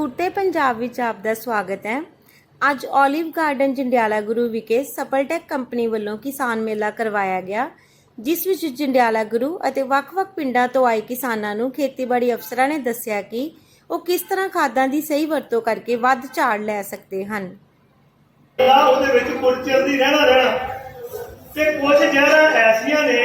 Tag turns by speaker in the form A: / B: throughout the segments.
A: ਸੂਰਤੇ ਪੰਜਾਬ ਵਿੱਚ ਆਪ ਦਾ ਸਵਾਗਤ ਹੈ। ਅੱਜ 올ਿਵ ਗਾਰਡਨ ਜੰਡਿਆਲਾ ਗੁਰੂ ਵਿਖੇ ਸਪਲਟੈਕ ਕੰਪਨੀ ਵੱਲੋਂ ਕਿਸਾਨ ਮੇਲਾ ਕਰਵਾਇਆ ਗਿਆ, ਜਿਸ ਵਿੱਚ ਜੰਡਿਆਲਾ ਗੁਰੂ ਅਤੇ ਵੱਖ-ਵੱਖ ਪਿੰਡਾਂ ਤੋਂ ਆਏ ਕਿਸਾਨਾਂ ਨੂੰ ਖੇਤੀਬਾੜੀ ਅਫਸਰਾਂ ਨੇ ਦੱਸਿਆ ਕਿ ਉਹ ਕਿਸ ਤਰ੍ਹਾਂ ਖਾਦਾਂ ਦੀ ਸਹੀ ਵਰਤੋਂ ਕਰਕੇ ਵੱਧ ਝਾੜ ਲੈ ਸਕਦੇ ਹਨ।
B: ਉਹਦੇ ਵਿੱਚ ਕੁਲਚਰ ਦੀ ਰਹਿਣਾ ਰਹਿਣਾ। ਤੇ ਕੁਝ ਜ਼ਹਿਰਾਂ ਐਸੀਆਂ ਨੇ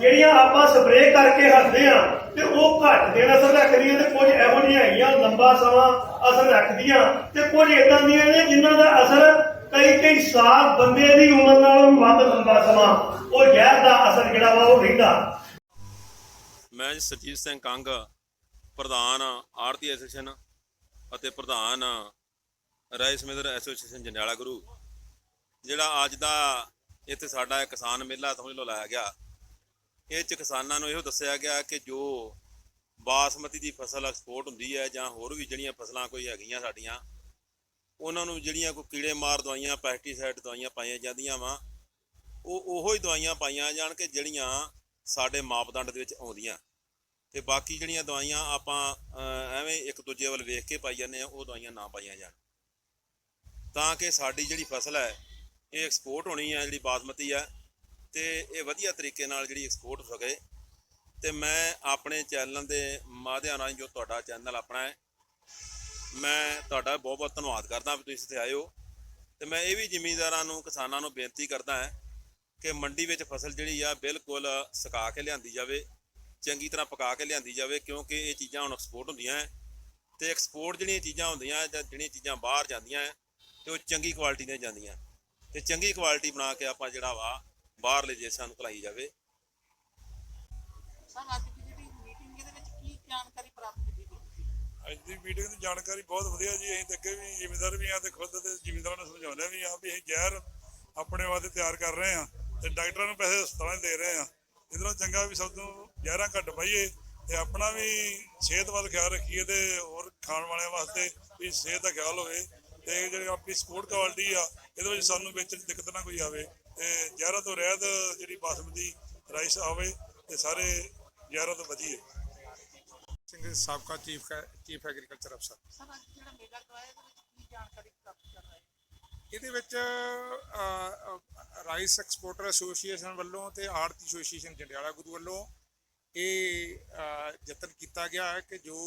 B: ਜਿਹੜੀਆਂ ਆਪਾਂ ਸਪਰੇਅ ਕਰਕੇ ਹੱਸਦੇ ਆ ਤੇ ਉਹ ਘੱਟ ਦੇਣ ਅਸਰ ਰੱਖਦੀਆਂ ਤੇ ਕੁਝ ਇਹੋ ਜਿਹੀਆਂ ਹੈਗੀਆਂ ਲੰਬਾ ਸਮਾਂ ਅਸਰ ਰੱਖਦੀਆਂ ਤੇ ਕੁਝ ਇਦਾਂ ਦੀਆਂ ਨੇ ਜਿਨ੍ਹਾਂ ਦਾ ਅਸਰ ਕਈ ਕਈ ਸਾਲ ਬੰਦੇ ਦੀ ਉਮਰ ਨਾਲੋਂ ਵੱਧ ਲੰਬਾ ਸਮਾਂ ਉਹ ਜ਼ਹਿਰ ਦਾ ਅਸਰ ਜਿਹੜਾ ਵਾ ਉਹ ਰਹਿੰਦਾ।
C: ਮੈਂ ਸਰਜੀਤ ਸਿੰਘ ਕੰਗ, ਪ੍ਰਧਾਨ ਆਰਤੀ ਐਸੋਸੀਏਸ਼ਨ ਅਤੇ ਪ੍ਰਧਾਨ rice miller association Jandiala Guru, ਜਿਹੜਾ ਅੱਜ ਦਾ ਇੱਥੇ ਸਾਡਾ ਕਿਸਾਨ ਮੇਲਾ ਸਮਝ ਲਓ ਲਾਇਆ ਗਿਆ। ਇਹ ਚ ਕਿਸਾਨਾਂ ਨੂੰ ਇਹੋ ਦੱਸਿਆ ਗਿਆ ਕਿ ਜੋ ਬਾਸਮਤੀ ਦੀ ਫਸਲ ਐਕਸਪੋਰਟ ਹੁੰਦੀ ਹੈ ਜਾਂ ਹੋਰ ਵੀ ਜਿਹੜੀਆਂ ਫਸਲਾਂ ਕੋਈ ਹੈਗੀਆਂ ਸਾਡੀਆਂ, ਉਹਨਾਂ ਨੂੰ ਜਿਹੜੀਆਂ ਕੋਈ ਕੀੜੇ ਮਾਰ ਦਵਾਈਆਂ ਪੈਸਟੀਸਾਈਡ ਦਵਾਈਆਂ ਪਾਈਆਂ ਜਾਂਦੀਆਂ ਵਾ, ਉਹ ਉਹੋ ਹੀ ਦਵਾਈਆਂ ਪਾਈਆਂ ਜਾਣ ਕਿ ਜਿਹੜੀਆਂ ਸਾਡੇ ਮਾਪਦੰਡ ਦੇ ਵਿੱਚ ਆਉਂਦੀਆਂ। ਤੇ ਬਾਕੀ ਜਿਹੜੀਆਂ ਦਵਾਈਆਂ ਆਪਾਂ ਐਵੇਂ ਇੱਕ ਦੂਜੇ ਵੱਲ ਵੇਖ ਕੇ ਪਾਈ ਜਾਂਦੇ ਆ ਉਹ ਦਵਾਈਆਂ ਨਾ ਪਾਈਆਂ ਜਾਣ। ਤਾਂ ਕਿ ਸਾਡੀ ਜਿਹੜੀ ਫਸਲ ਹੈ, ਇਹ ਐਕਸਪੋਰਟ ਹੋਣੀ ਹੈ, ਜਿਹੜੀ ਬਾਸਮਤੀ ਹੈ, ਤੇ ਇਹ ਵਧੀਆ ਤਰੀਕੇ ਨਾਲ ਜਿਹੜੀ ਐਕਸਪੋਰਟ ਹੋ ਸਕੇ। ਤੇ ਮੈਂ ਆਪਣੇ ਚੈਨਲ ਦੇ ਮਾਧਿਅਮ ਰਾਹੀਂ ਜੋ ਤੁਹਾਡਾ ਚੈਨਲ ਆਪਣਾ ਹੈ ਮੈਂ ਤੁਹਾਡਾ ਬਹੁਤ ਬਹੁਤ ਧੰਨਵਾਦ ਕਰਦਾ ਵੀ ਤੁਸੀਂ ਇੱਥੇ ਆਏ ਹੋ। ਤੇ ਮੈਂ ਇਹ ਵੀ ਜ਼ਿਮੀਂਦਾਰਾਂ ਨੂੰ ਕਿਸਾਨਾਂ ਨੂੰ ਬੇਨਤੀ ਕਰਦਾ ਹੈ ਕਿ ਮੰਡੀ ਵਿੱਚ ਫਸਲ ਜਿਹੜੀ ਆ ਬਿਲਕੁਲ ਸੁਕਾ ਕੇ ਲਿਆਂਦੀ ਜਾਵੇ ਚੰਗੀ ਤਰ੍ਹਾਂ ਪਕਾ ਕੇ ਲਿਆਂਦੀ ਜਾਵੇ ਕਿਉਂਕਿ ਇਹ ਚੀਜ਼ਾਂ ਹੁਣ ਐਕਸਪੋਰਟ ਹੁੰਦੀਆਂ ਹੈ। ਤੇ ਐਕਸਪੋਰਟ ਜਿਹੜੀਆਂ ਚੀਜ਼ਾਂ ਹੁੰਦੀਆਂ ਜਾਂ ਜਿਹੜੀਆਂ ਚੀਜ਼ਾਂ ਬਾਹਰ ਜਾਂਦੀਆਂ ਹੈ, ਤੇ ਉਹ ਚੰਗੀ ਕੁਆਲਿਟੀ ਦੀਆਂ ਜਾਂਦੀਆਂ। ਤੇ ਚੰਗੀ ਕੁਆਲਿਟੀ ਬਣਾ ਕੇ ਆਪਾਂ ਜਿਹੜਾ ਵਾ ਬਾਹਰਲੇ ਦੇਸ਼ਾਂ ਨੂੰ ਖਲਾਈ ਜਾਵੇ।
D: ਸਰ ਅੱਜ ਦੀ ਜਿਹੜੀ ਮੀਟਿੰਗ ਇਹਦੇ ਵਿੱਚ ਕੀ ਜਾਣਕਾਰੀ ਪ੍ਰਾਪਤ ਕੀਤੀ ਗਈ?
E: ਅੱਜ ਦੀ ਮੀਟਿੰਗ ਦੀ ਜਾਣਕਾਰੀ ਬਹੁਤ ਵਧੀਆ ਜੀ, ਅਸੀਂ ਤਾਂ ਅੱਗੇ ਵੀ ਜ਼ਿਮੀਂਦਾਰ ਵੀ ਆ ਤੇ ਖੁਦ ਤੇ ਜ਼ਿਮੀਂਦਾਰਾਂ ਨੂੰ ਸਮਝਾਉਂਦੇ ਵੀ ਆ ਵੀ ਅਸੀਂ ਜ਼ਹਿਰ ਆਪਣੇ ਵਾਸਤੇ ਤਿਆਰ ਕਰ ਰਹੇ ਆ ਤੇ ਡਾਕਟਰਾਂ ਨੂੰ ਪੈਸੇ ਹਸਪਤਾਲਾਂ 'ਚ ਦੇ ਰਹੇ ਆ। ਇਧਰੋਂ ਚੰਗਾ ਵੀ ਸਭ ਤੋਂ ਜ਼ਹਿਰਾਂ ਘੱਟ ਪਾਈਏ ਤੇ ਆਪਣਾ ਵੀ ਸਿਹਤ ਵੱਲ ਖਿਆਲ ਰੱਖੀਏ ਤੇ ਹੋਰ ਖਾਣ ਵਾਲਿਆਂ ਵਾਸਤੇ ਵੀ ਸਿਹਤ ਦਾ ਖਿਆਲ ਹੋਵੇ ਤੇ ਜਿਹੜੀ ਆਪਣੀ ਸਪੋਰਟ ਕੁਆਲਿਟੀ ਆ, ਇਹਦੇ ਵਿੱਚ ਸਾਨੂੰ ਵੇਚਣ ਦਿੱਕਤ ਨਾ ਕੋਈ ਆਵੇ ਤੇ ਜ਼ਹਿਰਾਂ ਤੋਂ ਰਹਿਤ ਜਿਹੜੀ ਬਾਸਮਤੀ ਰਾਈਸ ਆਵੇ ਤੇ ਸਾਰੇ ਜ਼ਹਿਰਾਂ ਤੋਂ ਬਚੀਏ
F: ਸਿੰਘ ਸਾਬਕਾ ਚੀਫ ਚੀਫ ਐਗਰੀਕਲਚਰ ਅਫਸਰ।
D: ਸਰ ਅੱਜ ਜਿਹੜਾ ਮੇਲਾ ਕਰਵਾਇਆ ਇਹਦੇ ਵਿੱਚ ਕੀ ਜਾਣਕਾਰੀ ਪ੍ਰਾਪਤ ਕਰ ਰਹੇ
F: ਇਹਦੇ ਵਿੱਚ ਰਾਈਸ ਐਕਸਪੋਰਟਰ ਐਸੋਸੀਏਸ਼ਨ ਵੱਲੋਂ ਤੇ ਆੜਤੀ ਐਸੋਸੀਏਸ਼ਨ ਜੰਡਿਆਲਾ ਗੁਰੂ ਵੱਲੋਂ ਇਹ ਯਤਨ ਕੀਤਾ ਗਿਆ ਹੈ ਕਿ ਜੋ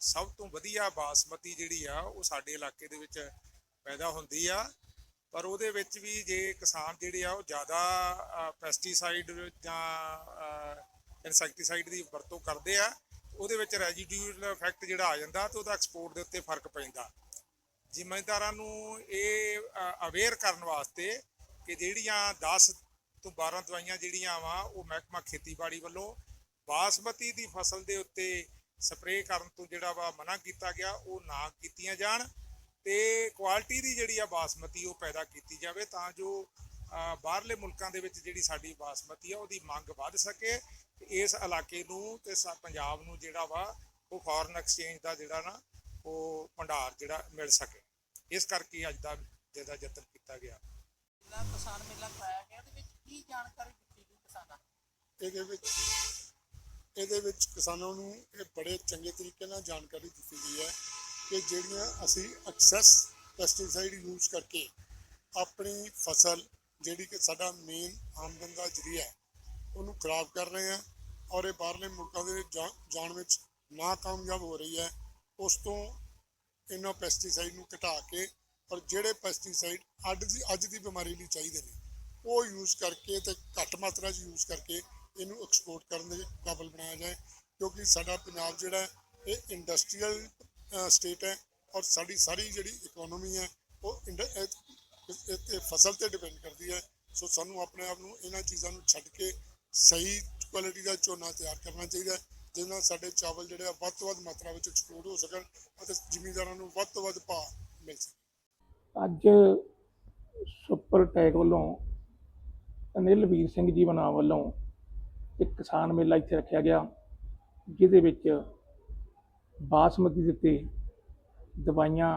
F: ਸਭ ਤੋਂ ਵਧੀਆ ਬਾਸਮਤੀ ਜਿਹੜੀ ਆ ਉਹ ਸਾਡੇ ਇਲਾਕੇ ਦੇ ਵਿੱਚ ਪੈਦਾ ਹੁੰਦੀ ਆ। ਪਰ ਉਹਦੇ ਵਿੱਚ ਵੀ ਜੇ ਕਿਸਾਨ ਜਿਹੜੇ ਆ ਉਹ ਜ਼ਿਆਦਾ ਪੈਸਟੀਸਾਈਡ ਜਾਂ ਇਨਸੈਕਟੀਸਾਈਡ ਦੀ ਵਰਤੋਂ ਕਰਦੇ ਆ, ਉਹਦੇ ਵਿੱਚ ਰੈਜ਼ੀਡਿਊਲ ਇਫੈਕਟ ਜਿਹੜਾ ਆ ਜਾਂਦਾ ਤੇ ਉਹਦਾ ਐਕਸਪੋਰਟ ਦੇ ਉੱਤੇ ਫ਼ਰਕ ਪੈਂਦਾ ਜ਼ਿੰਮੇਦਾਰਾਂ ਨੂੰ ਇਹ ਅਵੇਅਰ ਕਰਨ ਵਾਸਤੇ ਕਿ ਜਿਹੜੀਆਂ 10 ਤੋਂ 12 ਦਵਾਈਆਂ ਜਿਹੜੀਆਂ ਵਾ, ਉਹ ਮਹਿਕਮਾ ਖੇਤੀਬਾੜੀ ਵੱਲੋਂ ਬਾਸਮਤੀ ਦੀ ਫਸਲ ਦੇ ਉੱਤੇ ਸਪਰੇਅ ਕਰਨ ਤੋਂ ਜਿਹੜਾ ਵਾ ਮਨਾ ਕੀਤਾ ਗਿਆ, ਉਹ ਨਾ ਕੀਤੀਆਂ ਜਾਣ ਤੇ ਕੁਆਲਿਟੀ ਦੀ ਜਿਹੜੀ ਆ ਬਾਸਮਤੀ, ਉਹ ਪੈਦਾ ਕੀਤੀ ਜਾਵੇ ਤਾਂ ਜੋ ਬਾਹਰਲੇ ਮੁਲਕਾਂ ਦੇ ਵਿੱਚ ਜਿਹੜੀ ਸਾਡੀ ਬਾਸਮਤੀ ਆ, ਉਹਦੀ ਮੰਗ ਵੱਧ ਸਕੇ ਤੇ ਇਸ ਇਲਾਕੇ ਨੂੰ ਤੇ ਸਾ- ਪੰਜਾਬ ਨੂੰ ਜਿਹੜਾ ਵਾ ਉਹ ਫੋਰਨ ਐਕਸਚੇਂਜ ਦਾ ਜਿਹੜਾ ਨਾ ਉਹ ਭੰਡਾਰ ਜਿਹੜਾ ਮਿਲ ਸਕੇ। ਇਸ ਕਰਕੇ ਅੱਜ ਦਾ ਜਿਹੜਾ ਯਤਨ ਕੀਤਾ ਗਿਆ।
D: ਜਿਹੜਾ ਕਿਸਾਨ ਮੇਲਾ ਕਰਵਾਇਆ ਗਿਆ? ਇਹਦੇ ਵਿੱਚ ਕੀ ਜਾਣਕਾਰੀ ਦਿੱਤੀ ਗਈ ਕਿਸਾਨਾਂ ਨੂੰ?
G: ਇਹਦੇ ਵਿੱਚ ਇਹਦੇ ਵਿੱਚ ਕਿਸਾਨਾਂ ਨੂੰ ਇਹ ਬੜੇ ਚੰਗੇ ਤਰੀਕੇ ਨਾਲ ਜਾਣਕਾਰੀ ਦਿੱਤੀ ਗਈ ਹੈ ਕਿ ਜਿਹੜੀਆਂ ਅਸੀਂ ਐਕਸੈਸ ਪੈਸਟੀਸਾਈਡ ਯੂਜ਼ ਕਰਕੇ ਆਪਣੀ ਫਸਲ ਜਿਹੜੀ ਕਿ ਸਾਡਾ ਮੇਨ ਆਮਦਨ ਦਾ ਜ਼ਰੀਆ ਹੈ ਉਹਨੂੰ ਖਰਾਬ ਕਰ ਰਹੇ ਹਾਂ ਔਰ ਇਹ ਬਾਹਰਲੇ ਮੁਲਕਾਂ ਦੇ ਜਾ- ਜਾਣ ਵਿੱਚ ਨਾਕਾਮਯਾਬ ਹੋ ਰਹੀ ਹੈ। ਉਸ ਤੋਂ ਇਹਨਾਂ ਪੈਸਟੀਸਾਈਡ ਨੂੰ ਘਟਾ ਕੇ ਔਰ ਜਿਹੜੇ ਪੈਸਟੀਸਾਈਡ ਅੱਜ ਦੀ ਅੱਜ ਦੀ ਬਿਮਾਰੀ ਲਈ ਚਾਹੀਦੇ ਨੇ, ਉਹ ਯੂਜ਼ ਕਰਕੇ ਤੇ ਘੱਟ ਮਾਤਰਾ 'ਚ ਯੂਜ਼ ਕਰਕੇ ਇਹਨੂੰ ਐਕਸਪੋਰਟ ਕਰਨ ਦੇ ਕਾਬਲ ਬਣਾਇਆ ਜਾਏ। ਕਿਉਂਕਿ ਸਾਡਾ ਪੰਜਾਬ ਜਿਹੜਾ ਇਹ ਇੰਡਸਟਰੀਅਲ ਸਟੇਟ ਹੈ ਔਰ ਸਾਡੀ ਸਾਰੀ ਜਿਹੜੀ ਇਕਨੋਮੀ ਹੈ, ਉਹ ਇੰਡ- ਇਹ- ਫਸਲ ਤੇ ਡਿਪੈਂਡ ਕਰਦੀ ਹੈ। ਸੋ ਸਾਨੂੰ ਆਪਣੇ ਆਪ ਨੂੰ ਇਹਨਾਂ ਚੀਜ਼ਾਂ ਨੂੰ ਛੱਡ ਕੇ ਸਹੀ ਕੁਆਲਿਟੀ ਦਾ ਝੋਨਾ ਤਿਆਰ ਕਰਨਾ ਚਾਹੀਦਾ ਹੈ, ਜਿਹਦੇ ਨਾਲ ਸਾਡੇ ਚਾਵਲ ਜਿਹੜੇ ਆ ਵੱਧ ਤੋਂ ਵੱਧ ਮਾਤਰਾ ਵਿੱਚ ਐਕਸਪੋਰਟ ਹੋ ਸਕਣ ਅਤੇ ਜ਼ਿਮੀਂਦਾਰਾਂ ਨੂੰ ਵੱਧ ਤੋਂ ਵੱਧ ਭਾਅ ਮਿਲ ਸਕੇ
H: ਅੱਜ ਸੁਪਰ ਟੈਕ ਵੱਲੋਂ ਅਨਿਲ ਵੀਰ ਸਿੰਘ ਜੀ ਬਨਾ ਵੱਲੋਂ ਇੱਕ ਕਿਸਾਨ ਮੇਲਾ ਇੱਥੇ ਰੱਖਿਆ ਗਿਆ, ਜਿਹਦੇ ਵਿੱਚ ਬਾਸਮਤੀ ਦੇ ਉੱਤੇ ਦਵਾਈਆਂ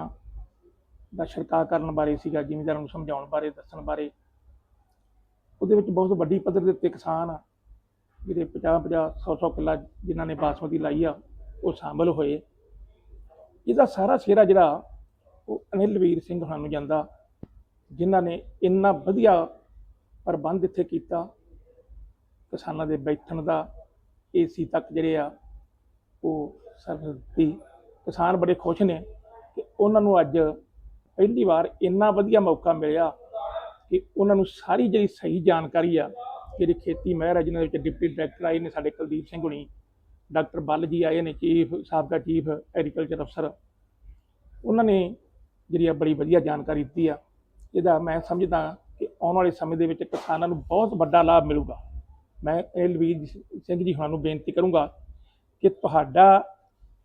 H: ਦਾ ਛਿੜਕਾਅ ਕਰਨ ਬਾਰੇ ਸੀਗਾ, ਜ਼ਿਮੀਂਦਾਰਾਂ ਨੂੰ ਸਮਝਾਉਣ ਬਾਰੇ, ਦੱਸਣ ਬਾਰੇ ਉਹਦੇ ਵਿੱਚ ਬਹੁਤ ਵੱਡੀ ਪੱਧਰ ਦੇ ਉੱਤੇ ਕਿਸਾਨ ਆ। ਜਿਹੜੇ 50 50 100 100 ਕਿੱਲਾ ਜਿਨ੍ਹਾਂ ਨੇ ਬਾਸਮਤੀ ਲਾਈ ਆ, ਉਹ ਸ਼ਾਮਲ ਹੋਏ। ਇਹਦਾ ਸਾਰਾ ਸਿਹਰਾ ਜਿਹੜਾ, ਉਹ ਅਨਿਲ ਵੀਰ ਸਿੰਘ ਹੋਣਾ ਨੂੰ ਜਾਂਦਾ, ਜਿਨ੍ਹਾਂ ਨੇ ਇੰਨਾ ਵਧੀਆ ਪ੍ਰਬੰਧ ਇੱਥੇ ਕੀਤਾ। ਕਿਸਾਨਾਂ ਦੇ ਬੈਠਣ ਦਾ, ਏਸੀ ਤੱਕ ਜਿਹੜੇ ਆ, ਉਹ ਸਰਵਿਸ ਕਿਸਾਨ ਬੜੇ ਖੁਸ਼ ਨੇ ਕਿ ਉਹਨਾਂ ਨੂੰ ਅੱਜ ਪਹਿਲੀ ਵਾਰ ਇੰਨਾ ਵਧੀਆ ਮੌਕਾ ਮਿਲਿਆ। ਕਿ ਉਹਨਾਂ ਨੂੰ ਸਾਰੀ ਜਿਹੜੀ ਸਹੀ ਜਾਣਕਾਰੀ ਆ, ਜਿਹੜੀ ਖੇਤੀ ਮਹਿਰ ਹੈ ਜਿਹਨਾਂ ਦੇ ਵਿੱਚ ਡਿਪਟੀ ਡਾਇਰੈਕਟਰ ਆਏ ਨੇ, ਸਾਡੇ ਕੁਲਦੀਪ ਸਿੰਘ ਹੁਣੀ, ਡਾਕਟਰ ਬੱਲ ਜੀ ਆਏ ਨੇ, ਚੀਫ, ਸਾਬਕਾ ਚੀਫ ਐਗਰੀਕਲਚਰ ਅਫਸਰ, ਉਹਨਾਂ ਨੇ ਜਿਹੜੀ ਆ ਬੜੀ ਵਧੀਆ ਜਾਣਕਾਰੀ ਦਿੱਤੀ ਆ। ਇਹਦਾ ਮੈਂ ਸਮਝਦਾ ਕਿ ਆਉਣ ਵਾਲੇ ਸਮੇਂ ਦੇ ਵਿੱਚ ਕਿਸਾਨਾਂ ਨੂੰ ਬਹੁਤ ਵੱਡਾ ਲਾਭ ਮਿਲੂਗਾ। ਮੈਂ ਐਲਵੀਰ ਸਿੰਘ ਜੀ ਹੁਣਾਂ ਨੂੰ ਬੇਨਤੀ ਕਰੂੰਗਾ ਕਿ ਤੁਹਾਡਾ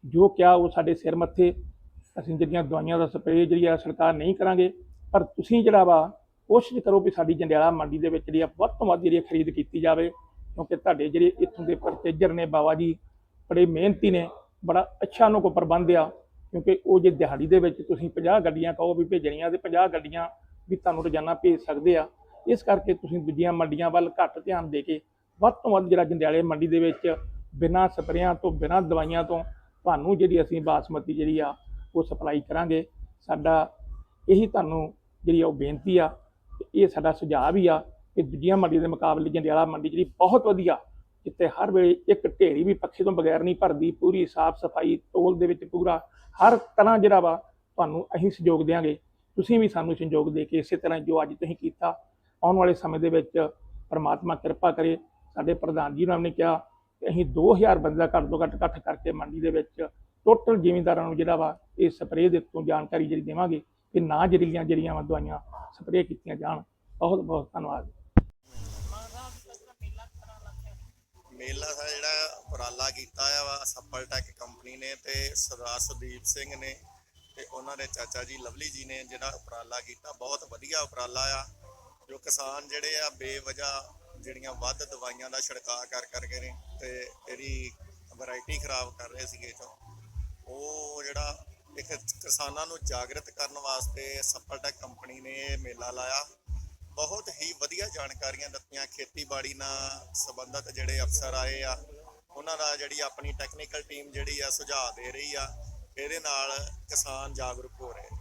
H: ਜੋ ਕਿਹਾ ਉਹ ਸਾਡੇ ਸਿਰ ਮੱਥੇ, ਅਸੀਂ ਜਿਹੜੀਆਂ ਦਵਾਈਆਂ ਦਾ ਸਪਰੇਅ ਜਿਹੜੀ ਆ ਸਰਕਾਰ ਨਹੀਂ ਕਰਾਂਗੇ, ਪਰ ਤੁਸੀਂ ਜਿਹੜਾ ਵਾ ਕੋਸ਼ਿਸ਼ ਕਰੋ ਵੀ ਸਾਡੀ ਜੰਡਿਆਲਾ ਮੰਡੀ ਦੇ ਵਿੱਚ ਜਿਹੜੀ ਆ ਵੱਧ ਤੋਂ ਵੱਧ ਜਿਹੜੀ ਆ ਖਰੀਦ ਕੀਤੀ ਜਾਵੇ, ਕਿਉਂਕਿ ਤੁਹਾਡੇ ਜਿਹੜੇ ਇੱਥੋਂ ਦੇ ਪਰਚੇਜਰ ਨੇ ਬਾਬਾ ਜੀ, ਬੜੇ ਮਿਹਨਤੀ ਨੇ, ਬੜਾ ਅੱਛਾ ਉਹਨਾਂ ਕੋਲ ਪ੍ਰਬੰਧ ਆ, ਕਿਉਂਕਿ ਉਹ ਜੇ ਦਿਹਾੜੀ ਦੇ ਵਿੱਚ ਤੁਸੀਂ 50 ਗੱਡੀਆਂ ਕਹੋ ਵੀ ਭੇਜਣੀਆਂ ਤੇ 50 ਗੱਡੀਆਂ ਵੀ ਤੁਹਾਨੂੰ ਰੋਜ਼ਾਨਾ ਭੇਜ ਸਕਦੇ ਆ, ਇਸ ਕਰਕੇ ਤੁਸੀਂ ਦੂਜੀਆਂ ਮੰਡੀਆਂ ਵੱਲ ਘੱਟ ਧਿਆਨ ਦੇ ਕੇ ਵੱਧ ਤੋਂ ਵੱਧ ਜਿਹੜਾ ਜੰਡਿਆਲੇ ਮੰਡੀ ਦੇ ਵਿੱਚ ਬਿਨਾਂ ਸਪਰੇਆਂ ਤੋਂ, ਬਿਨਾਂ ਦਵਾਈਆਂ ਤੋਂ ਤੁਹਾਨੂੰ ਜਿਹੜੀ ਅਸੀਂ ਬਾਸਮਤੀ ਜਿਹੜੀ ਆ ਉਹ ਸਪਲਾਈ ਕਰਾਂਗੇ। ਸਾਡਾ ਇਹੀ ਤੁਹਾਨੂੰ ਜਿਹੜੀ ਆ ਉਹ ਬੇਨਤੀ ਆ ਇਹ ਸਾਡਾ ਸੁਝਾਅ ਵੀ ਆ ਕਿ ਦੂਜੀਆਂ ਮੰਡੀ ਦੇ ਮੁਕਾਬਲੇ ਜੰਡਿਆਲਾ ਮੰਡੀ ਜਿਹੜੀ ਬਹੁਤ ਵਧੀਆ, ਜਿੱਥੇ ਹਰ ਵੇਲੇ ਇੱਕ ਢੇਰੀ ਵੀ ਪੱਖੇ ਤੋਂ ਬਗੈਰ ਨਹੀਂ ਭਰਦੀ, ਪੂਰੀ ਸਾਫ਼ ਸਫ਼ਾਈ, ਤੋਲ ਦੇ ਵਿੱਚ ਪੂਰਾ, ਹਰ ਤਰ੍ਹਾਂ ਜਿਹੜਾ ਵਾ ਤੁਹਾਨੂੰ ਅਸੀਂ ਸਹਿਯੋਗ ਦੇਵਾਂਗੇ ਤੁਸੀਂ ਵੀ ਸਾਨੂੰ ਸਹਿਯੋਗ ਦੇ ਕੇ ਇਸੇ ਤਰ੍ਹਾਂ ਜੋ ਅੱਜ ਤੁਸੀਂ ਕੀਤਾ, ਆਉਣ ਵਾਲੇ ਸਮੇਂ ਦੇ ਵਿੱਚ ਪਰਮਾਤਮਾ ਕਿਰਪਾ ਕਰੇ। ਸਾਡੇ ਪ੍ਰਧਾਨ ਜੀ ਉਹਨਾਂ ਨੇ ਕਿਹਾ ਕਿ ਅਸੀਂ 2000 ਬੰਦਾ ਘੱਟ ਤੋਂ ਘੱਟ ਇਕੱਠ ਕਰਕੇ ਮੰਡੀ ਦੇ ਵਿੱਚ ਟੋਟਲ ਜ਼ਿਮੀਂਦਾਰਾਂ ਨੂੰ ਜਿਹੜਾ ਵਾ ਇਹ ਸਪਰੇਅ ਦੇ ਤੋਂ ਜਾਣਕਾਰੀ ਜਿਹੜੀ ਦੇਵਾਂਗੇ ਕਿ ਨਾ ਜ਼ਹਿਰੀਲੀਆਂ ਜਿਹੜੀਆਂ ਵਾ ਦਵਾਈਆਂ ਸਪਰੇਅ ਕੀਤੀਆਂ ਜਾਣ। ਬਹੁਤ ਬਹੁਤ ਧੰਨਵਾਦ।
D: ਜਿਹੜਾ ਮੇਲਾ
I: ਦਾ ਜਿਹੜਾ ਉਪਰਾਲਾ ਕੀਤਾ ਆ ਸੱਪਲ ਟੈਕ ਕੰਪਨੀ ਨੇ ਤੇ ਸਰਦਾਰ ਸੁਦੀਪ ਸਿੰਘ ਨੇ ਤੇ ਉਹਨਾਂ ਦੇ ਚਾਚਾ ਜੀ ਲਵਲੀ ਜੀ ਨੇ ਜਿਹੜਾ ਉਪਰਾਲਾ ਕੀਤਾ। ਬਹੁਤ ਵਧੀਆ ਉਪਰਾਲਾ ਆ, ਜੋ ਕਿਸਾਨ ਜਿਹੜੇ ਆ ਬੇਵਜਾ ਜਿਹੜੀਆਂ ਵੱਧ ਦਵਾਈਆਂ ਦਾ ਛਿੜਕਾਅ ਕਰ ਕਰਕੇ ਨੇ ਤੇ ਇਹਦੀ ਵੈਰਾਈਟੀ ਖਰਾਬ ਕਰ ਰਹੇ ਸੀਗੇ ਚੋਂ ਉਹ ਜਿਹੜਾ ਇੱਕ ਕਿਸਾਨਾਂ ਨੂੰ ਜਾਗਰਤ ਕਰਨ ਵਾਸਤੇ ਸੱਪਲ ਟੈਕ ਕੰਪਨੀ ਨੇ ਮੇਲਾ ਲਾਇਆ। ਬਹੁਤ ਹੀ ਵਧੀਆ ਜਾਣਕਾਰੀਆਂ ਦਿੱਤੀਆਂ। ਖੇਤੀਬਾੜੀ ਨਾਲ ਸੰਬੰਧਿਤ ਜਿਹੜੇ ਅਫਸਰ ਆਏ ਆ, ਉਹਨਾਂ ਦਾ ਜਿਹੜੀ ਆਪਣੀ ਟੈਕਨੀਕਲ ਟੀਮ ਜਿਹੜੀ ਆ ਸੁਝਾਅ ਦੇ ਰਹੀ ਆ, ਇਹਦੇ ਨਾਲ ਕਿਸਾਨ ਜਾਗਰੂਕ ਹੋ ਰਹੇ